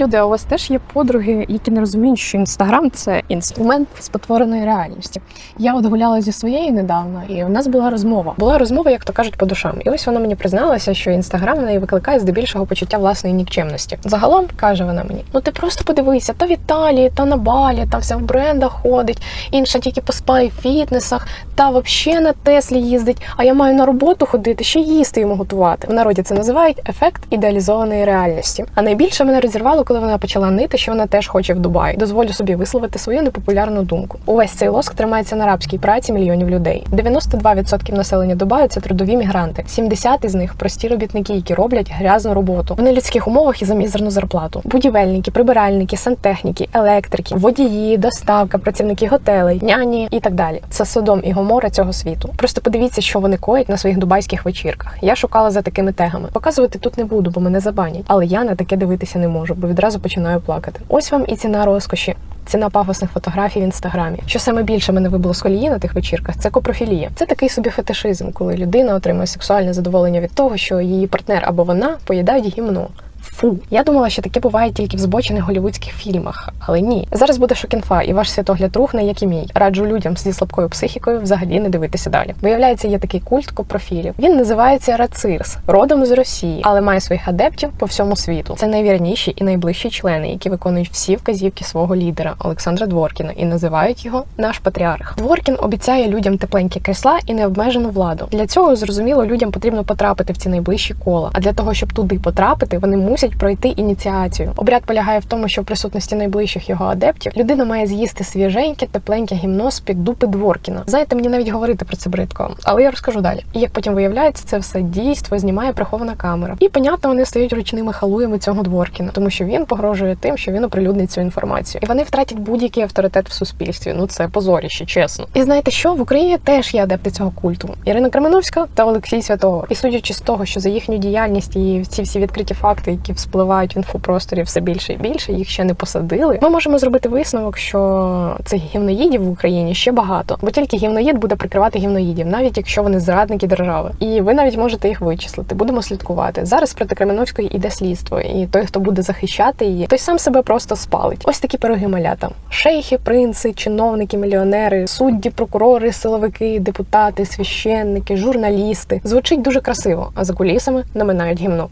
Люди, а у вас теж є подруги, які не розуміють, що інстаграм це інструмент спотвореної реальності. Я от гуляла зі своєю недавно, і у нас була розмова. Була розмова, як то кажуть, по душам. І ось вона мені призналася, що інстаграм в неї викликає здебільшого почуття власної нікчемності. Загалом каже вона мені: ну ти просто подивися, та в Італії, та на Балі, та вся в брендах ходить, інша тільки по спа і фітнесах, та взагалі на Теслі їздить. А я маю на роботу ходити, ще їсти йому готувати. В народі це називають ефект ідеалізованої реальності. А найбільше мене розірвало, коли вона почала нити, що вона теж хоче в Дубай. Дозволю собі висловити свою непопулярну думку. Увесь цей лоск тримається на рабській праці мільйонів людей. 92% населення Дубаю це трудові мігранти. 70 із них прості робітники, які роблять грязну роботу в нелюдських умовах і за мізерну зарплату. Будівельники, прибиральники, сантехніки, електрики, водії, доставка, працівники готелей, няні і так далі. Це Содом і Гомора цього світу. Просто подивіться, що вони коять на своїх дубайських вечірках. Я шукала за такими тегами. Показувати тут не буду, бо мене забанять. Але я на таке дивитися не можу, бо відразу починаю плакати. Ось вам і ціна розкоші. Ціна пафосних фотографій в інстаграмі. Що саме більше мене вибило з колії на тих вечірках, це копрофілія. Це такий собі фетишизм, коли людина отримує сексуальне задоволення від того, що її партнер або вона поїдають гімно. Фу, я думала, що таке буває тільки в збочених голівудських фільмах, але ні. Зараз буде шокінфа, і ваш світогляд рухне, як і мій. Раджу людям зі слабкою психікою взагалі не дивитися далі. Виявляється, є такий культ копрофілів. Він називається Рацирс, родом з Росії, але має своїх адептів по всьому світу. Це найвірніші і найближчі члени, які виконують всі вказівки свого лідера Олександра Дворкіна і називають його наш патріарх. Дворкін обіцяє людям тепленькі крісла і необмежену владу. Для цього зрозуміло, людям потрібно потрапити в ці найближчі кола. А для того, щоб туди потрапити, вони мусять пройти ініціацію. Обряд полягає в тому, що в присутності найближчих його адептів людина має з'їсти свіженьке, тепленьке гімно з під дупи Дворкіна. Знаєте, мені навіть говорити про це бридко, але я розкажу далі. І як потім виявляється, це все дійство знімає прихована камера. І понятно, вони стають ручними халуями цього Дворкіна, тому що він погрожує тим, що він оприлюднить цю інформацію, і вони втратять будь-який авторитет в суспільстві. Ну це позоріще, чесно. І знаєте що в Україні теж є адепти цього культу: Ірина Кременовська та Олексій Святогор. І судячи з того, що за їхню діяльність і ці всі відкриті факти, які вспливають в інфопросторі все більше і більше, їх ще не посадили. Ми можемо зробити висновок, що цих гівноїдів в Україні ще багато, бо тільки гівноїд буде прикривати гівноїдів, навіть якщо вони зрадники держави. І ви навіть можете їх вичислити. Будемо слідкувати. Зараз проти Кременовської іде слідство, і той, хто буде захищати її, той сам себе просто спалить. Ось такі пироги малята: шейхи, принци, чиновники, мільйонери, судді, прокурори, силовики, депутати, священники, журналісти. Звучить дуже красиво, а за кулісами наминають гімно.